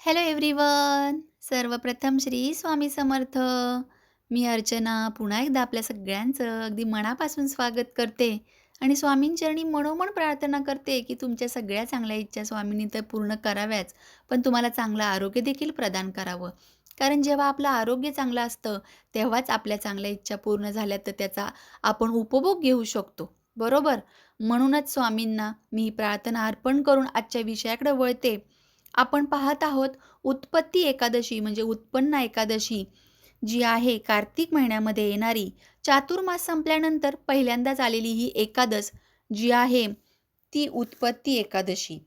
Hello everyone सर्वप्रथम श्री स्वामी समर्थ. मी अर्चना पुन्हा एकदा आपल्या सगळ्यांचं अगदी मनापासून स्वागत करते. आणि स्वामींचरणी मनोमन प्रार्थना करते की तुमच्या सगळ्या चांगल्या इच्छा स्वामींनी तर पूर्ण कराव्याच पण तुम्हाला चांगलं आरोग्य देखील प्रदान करावं. कारण जेव्हा आपलं आरोग्य चांगलं असतं तेव्हाच आपल्या चांगल्या इच्छा पूर्ण झाल्या तर त्याचा आपण उपभोग घेऊ शकतो. बरोबर? म्हणूनच स्वामींना मी प्रार्थना अर्पण करून आजच्या विषयाकडे वळते. आपण पाहत आहोत उत्पत्ती एकादशी म्हणजे उत्पन्न एकादशी जी आहे कार्तिक महिन्यामध्ये येणारी. चातुर्मास संपल्यानंतर पहिल्यांदाच आलेली ही एकादश जी आहे ती उत्पत्ती एकादशी.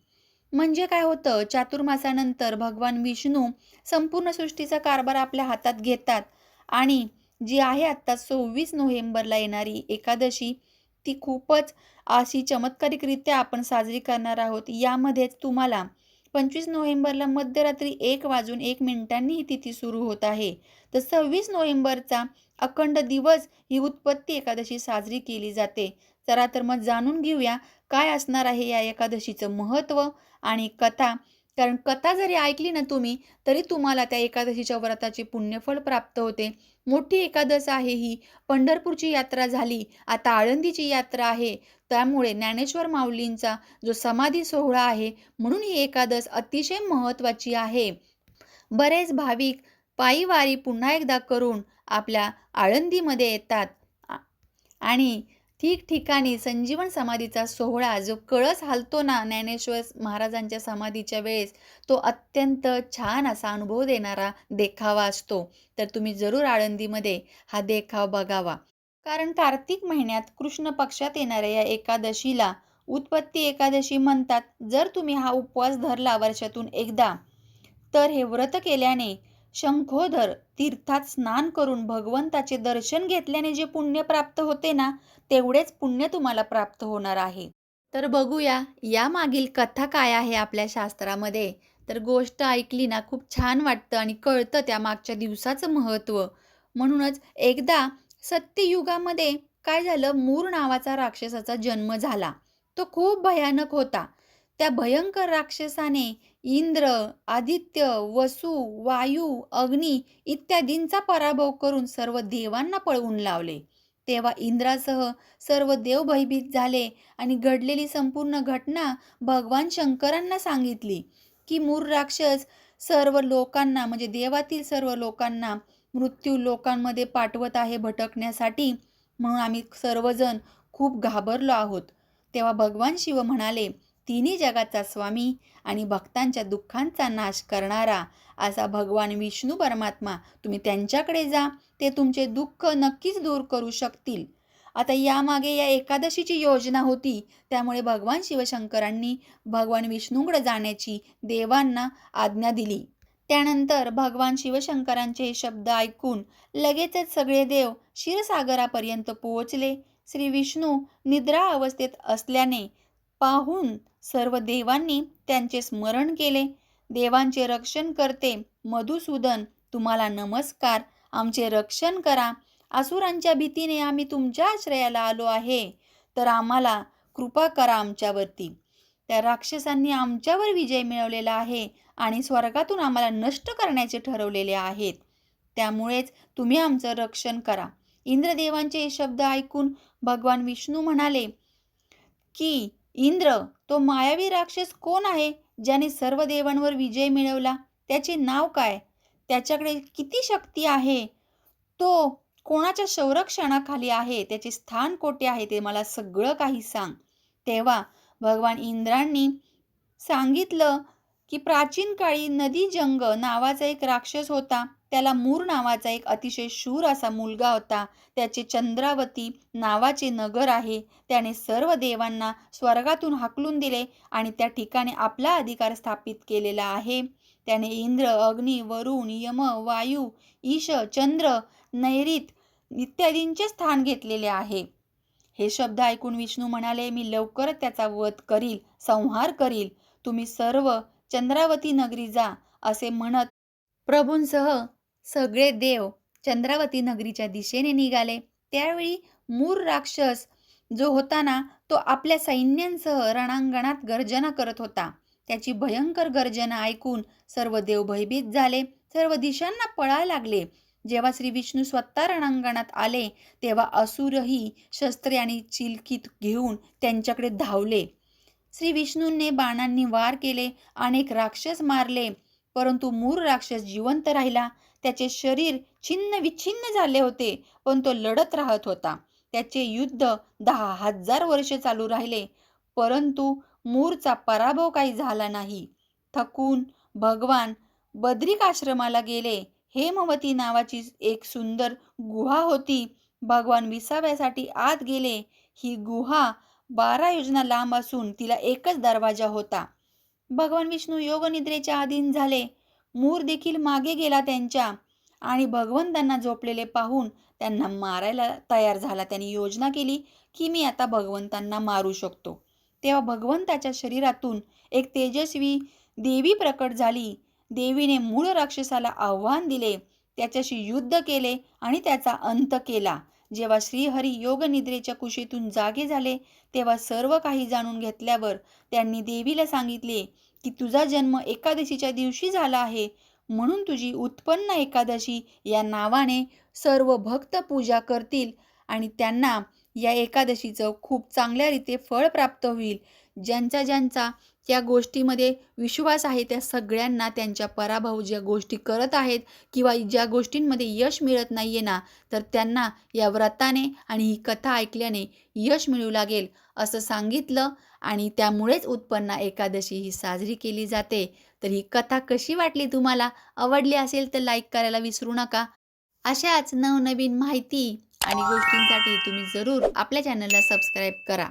म्हणजे काय होतं? चातुर्मासानंतर भगवान विष्णू संपूर्ण सृष्टीचा कारभार आपल्या हातात घेतात आणि जी आहे आत्ता सव्वीस नोव्हेंबरला येणारी एकादशी ती खूपच अशी चमत्कारिकरित्या आपण साजरी करणार आहोत. यामध्येच तुम्हाला पंचवीस नोव्हेंबरला मध्यरात्री एक वाजून एक मिनिटांनी ही तिथी सुरू होत आहे. तर सव्वीस नोव्हेंबरचा अखंड दिवस ही उत्पत्ती एकादशी साजरी केली जाते. चला तर मग जाणून घेऊया काय असणार आहे या एकादशीचं महत्त्व आणि कथा कारण कथा जरी ऐकली ना तुम्ही तरी तुम्हाला त्या एकादशीच्या व्रताचे पुण्यफळ प्राप्त होते. मोठी एकादश आहे ही. पंढरपूरची यात्रा झाली. आता आळंदीची यात्रा आहे. त्यामुळे ज्ञानेश्वर माऊलींचा जो समाधी सोहळा आहे म्हणून ही एकादश अतिशय महत्त्वाची आहे. बरेच भाविक पायी वारी पुन्हा एकदा करून आपल्या आळंदीमध्ये येतात. आणि ठिकठिकाणी संजीवन समाधीचा सोहळा जो कळस हलतो ना ज्ञानेश्वर महाराजांच्या समाधीच्या वेळेस तो अत्यंत छान असा अनुभव देणारा देखावा असतो. तर तुम्ही जरूर आळंदीमध्ये हा देखाव बघावा. कारण कार्तिक महिन्यात कृष्ण पक्षात येणाऱ्या या एकादशीला उत्पत्ती एकादशी म्हणतात. जर तुम्ही हा उपवास धरला वर्षातून एकदा तर हे व्रत केल्याने शंखोधर तीर्थात स्नान करून भगवंताचे दर्शन घेतल्याने जे पुण्य प्राप्त होते ना तेवढेच पुण्य तुम्हाला प्राप्त होणार आहे. तर बघूया या मागील कथा काय आहे आपल्या शास्त्रामध्ये? तर गोष्ट ऐकली ना खूप छान वाटतं आणि कळतं त्या मागच्या दिवसाचं महत्त्व. म्हणूनच एकदा सत्ययुगामध्ये काय झालं मूर नावाचा राक्षसाचा जन्म झाला. तो खूप भयानक होता. त्या भयंकर राक्षसाने इंद्र आदित्य वसु वायू अग्नी इत्यादींचा पराभव करून सर्व देवांना पळवून लावले. तेव्हा इंद्रासह सर्व देव भयभीत झाले आणि घडलेली संपूर्ण घटना भगवान शंकरांना सांगितली की मूर राक्षस सर्व लोकांना म्हणजे देवातील सर्व लोकांना मृत्यू लोकांमध्ये पाठवत आहे भटकण्यासाठी म्हणून आम्ही सर्वजण खूप घाबरलो आहोत. तेव्हा भगवान शिव म्हणाले तिन्ही जगाचा स्वामी आणि भक्तांच्या दुःखांचा नाश करणारा असा भगवान विष्णू परमात्मा तुम्ही त्यांच्याकडे जा ते तुमचे दुःख नक्कीच दूर करू शकतील. आता यामागे या एकादशीची योजना होती त्यामुळे भगवान शिवशंकरांनी भगवान विष्णूकडे जाण्याची देवांना आज्ञा दिली. त्यानंतर भगवान शिवशंकरांचे हे शब्द ऐकून लगेचच सगळे देव क्षीरसागरापर्यंत पोहोचले. श्री विष्णू निद्रा अवस्थेत असल्याने पाहून सर्व देवांनी त्यांचे स्मरण केले. देवांचे रक्षण करते मधुसूदन तुम्हाला नमस्कार. आमचे रक्षण करा. असुरांच्या भीतीने आम्ही तुमच्या आश्रयाला आलो आहे. तर आम्हाला कृपा करा आमच्यावरती. त्या राक्षसांनी आमच्यावर विजय मिळवलेला आहे आणि स्वर्गातून आम्हाला नष्ट करण्याचे ठरवलेले आहेत. त्यामुळेच तुम्ही आमचं रक्षण करा. इंद्रदेवांचे हे शब्द ऐकून भगवान विष्णू म्हणाले की इंद्र तो मायावी राक्षस कोण आहे ज्याने सर्व देवांवर विजय मिळवला? त्याचे नाव काय? त्याच्याकडे किती शक्ती आहे? तो कोणाच्या संरक्षणाखाली आहे? त्याचे स्थान कोठे आहे? ते मला सगळं काही सांग. तेव्हा भगवान इंद्रांनी सांगितलं की प्राचीन काळी नदी जंग नावाचा एक राक्षस होता. त्याला मूर नावाचा एक अतिशय शूर असा मुलगा होता. त्याचे चंद्रावती नावाचे नगर आहे. त्याने सर्व देवांना स्वर्गातून हाकलून दिले आणि त्या ठिकाणी आपला अधिकार स्थापित केलेला आहे. त्याने इंद्र अग्नी वरुण यम वायू ईश चंद्र नैरित इत्यादींचे स्थान घेतलेले आहे. हे शब्द ऐकून विष्णू म्हणाले मी लवकरच त्याचा वध करील संहार करील. तुम्ही सर्व चंद्रावती नगरी जा असे म्हणत प्रभूंसह सगळे देव चंद्रावती नगरीच्या दिशेने निघाले. त्यावेळी मूर राक्षस जो होता ना तो आपल्या सैन्यांसह रणांगणात गर्जना करत होता. त्याची भयंकर गर्जना ऐकून सर्व देव भयभीत झाले. सर्व दिशांना पळायला लागले. जेव्हा श्री विष्णू स्वतः रणांगणात आले तेव्हा असुरही शस्त्रे आणि चिलकीत घेऊन त्यांच्याकडे धावले. श्री विष्णूंनी बाणांनी वार केले. अनेक राक्षस मारले. परंतु मूर राक्षस जिवंत राहिला. त्याचे शरीर छिन्न विच्छिन्न झाले होते पण तो लढत राहत होता. त्याचे युद्ध दहा हजार वर्ष चालू राहिले परंतु मूरचा पराभव काही झाला नाही. थकून भगवान बद्रिक आश्रमाला गेले. हेमवती नावाची एक सुंदर गुहा होती. भगवान विसाव्यासाठी आत गेले. ही गुहा बारा योजना लांब असून तिला एकच दरवाजा होता. भगवान विष्णू योगनिद्रेच्या अधीन झाले. मूर देखील मागे गेला त्यांच्या आणि भगवंतांना झोपलेले पाहून त्यांना मारायला तयार झाला. त्यांनी योजना केली की मी आता भगवंतांना मारू शकतो. तेव्हा भगवंताच्या शरीरातून एक तेजस्वी देवी प्रकट झाली. देवीने मूळ राक्षसाला आव्हान दिले. त्याच्याशी युद्ध केले आणि त्याचा अंत केला. जेव्हा श्रीहरी योगनिद्रेच्या कुशीतून जागे झाले तेव्हा सर्व काही जाणून घेतल्यावर त्यांनी देवीला सांगितले की तुझा जन्म एकादशीच्या दिवशी झाला आहे. म्हणून तुझी उत्पन्न एकादशी या नावाने सर्व भक्त पूजा करतील आणि त्यांना या एकादशीचं खूप चांगल्या रीते फळ प्राप्त होईल. ज्यांचा ज्यांचा त्या गोष्टीमध्ये विश्वास आहे त्या सगळ्यांना त्यांच्या पराभव ज्या गोष्टी करत आहेत किंवा ज्या गोष्टींमध्ये यश मिळत नाही आहे ना तर त्यांना या व्रताने आणि ही कथा ऐकल्याने यश मिळू लागेल असं सांगितलं आणि त्यामुळेच उत्पन्ना एकादशी ही साजरी केली जाते. तर ही कथा कशी वाटली तुम्हाला? आवडली असेल तर लाईक करायला विसरू नका. अशाच नवनवीन माहिती आणि गोष्टींसाठी तुम्ही जरूर आपल्या चॅनलला सबस्क्राईब करा.